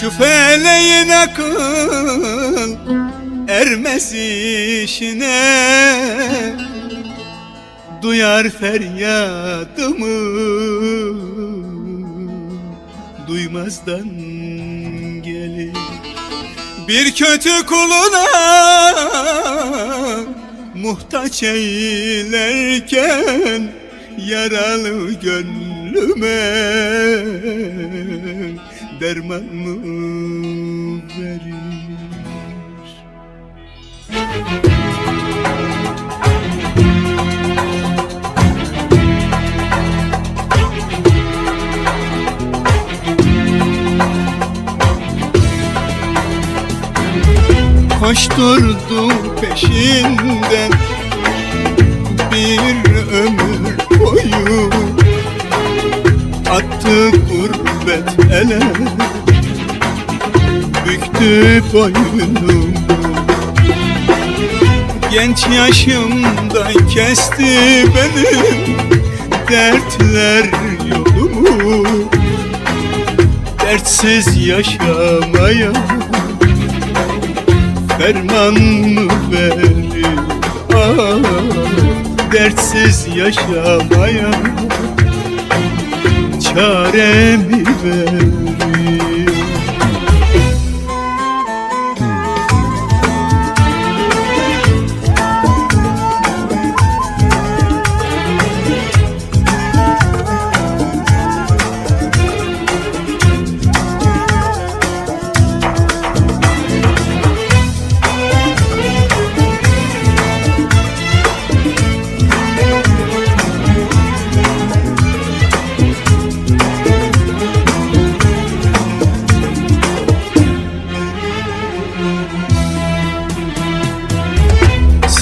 Şu feleğin akıl ermez işine. Duyar feryadımı duymazdan gelir. Bir kötü kuluna muhtaç eylerken Yaralı gönlüme Derman mı verir? Koşturdu peşinden bir ömür boyu. Attı gurbet ele. Büktü boynumu Genç yaşımda kesti benim Dertler yolumu. Dertsiz yaşamaya ferman mı verir ah, Dertsiz yaşamaya çare mi verir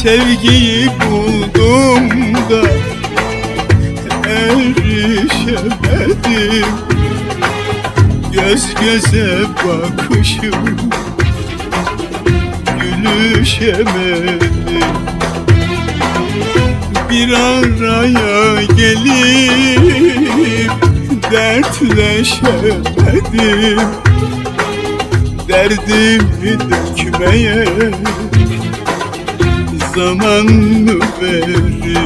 Sevgiyi buldum da erişemedim. Göz göze bakışım gülüşemedim Bir araya gelip dertleşemedim. Derdimi dökmeye zaman mı verir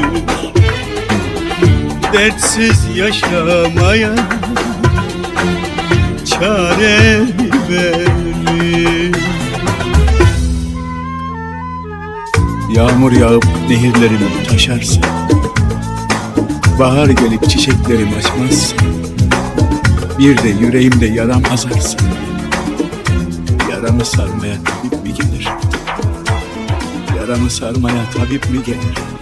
Dertsiz yaşamaya çare mi verir Yağmur yağıp nehirlerimi taşarsa Bahar gelip çiçeklerim açmazsa Bir de yüreğimde yaram azarsa Yaramı sarmaya tabip mi Yaramı sarmaya? Tabip mi gelir?